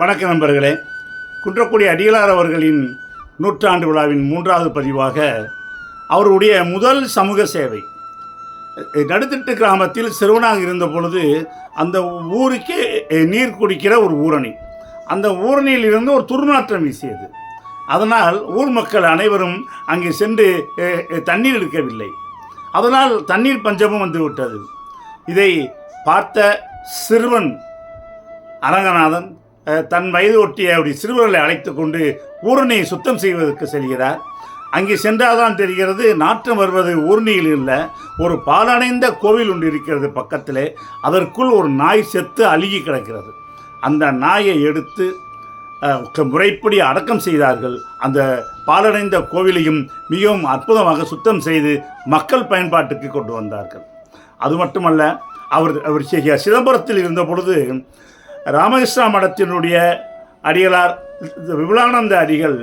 வணக்க நண்பர்களே. குன்றக்குடி அடிகளார் அவர்களின் நூற்றாண்டு விழாவின் மூன்றாவது பதிவாக அவருடைய முதல் சமூக சேவை. நடுத்திட்டு கிராமத்தில் சிறுவனாக இருந்த பொழுது அந்த ஊருக்கே நீர் குடிக்கிற ஒரு ஊரணி. அந்த ஊரணியில் இருந்து ஒரு துர்நாற்றம் வீசியது. அதனால் ஊர் மக்கள் அனைவரும் அங்கே சென்று தண்ணீர் எடுக்கவில்லை. அதனால் தண்ணீர் பஞ்சமும் வந்து விட்டது. இதை பார்த்த சிறுவன் அரங்கநாதன் தன் வயது ஒட்டிய அப்படி சிறுவர்களை அழைத்து கொண்டு ஊரணியை சுத்தம் செய்வதற்கு செல்கிறார். அங்கே சென்றால்தான் தெரிகிறது நாற்றம் வருவது ஊர்ணியில் இல்லை ஒரு பாலடைந்த கோவில் ஒன்று இருக்கிறது பக்கத்திலே அதற்குள் ஒரு நாய் செத்து அழுகி கிடக்கிறது. அந்த நாயை எடுத்து முறைப்படி அடக்கம் செய்தார்கள். அந்த பாலடைந்த கோவிலையும் மிகவும் அற்புதமாக சுத்தம் செய்து மக்கள் பயன்பாட்டுக்கு கொண்டு வந்தார்கள். அது மட்டுமல்ல அவர் அவர் சிதம்பரத்தில் இருந்த பொழுது ராமகிருஷ்ணா மடத்தினுடைய அடிகளார் விபுலானந்த அடிகள்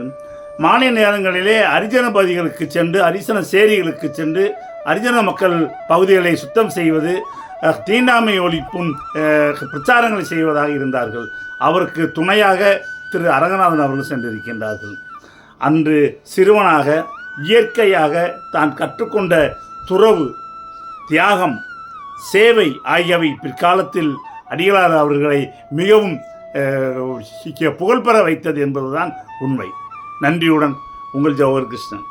மானிய நேரங்களிலே அரிஜன பகுதிகளுக்கு சென்று அரிசன சேரிகளுக்கு சென்று அரிஜன மக்கள் பகுதிகளை சுத்தம் செய்வது தீண்டாமை ஒழிப்பும் பிரச்சாரங்களை செய்வதாக இருந்தார்கள். அவருக்கு துணையாக திரு அரங்கநாதன் அவர்கள் சென்றிருக்கின்றார்கள். அன்று சிறுவனாக இயற்கையாக தான் கற்றுக்கொண்ட துறவு தியாகம் சேவை ஆகியவை பிற்காலத்தில் அடிகளார் அவர்களை மிகவும் புகழ்பெற வைத்தது என்பதுதான் உண்மை. நன்றியுடன் உங்கள் ஜவஹர் கிருஷ்ணன்.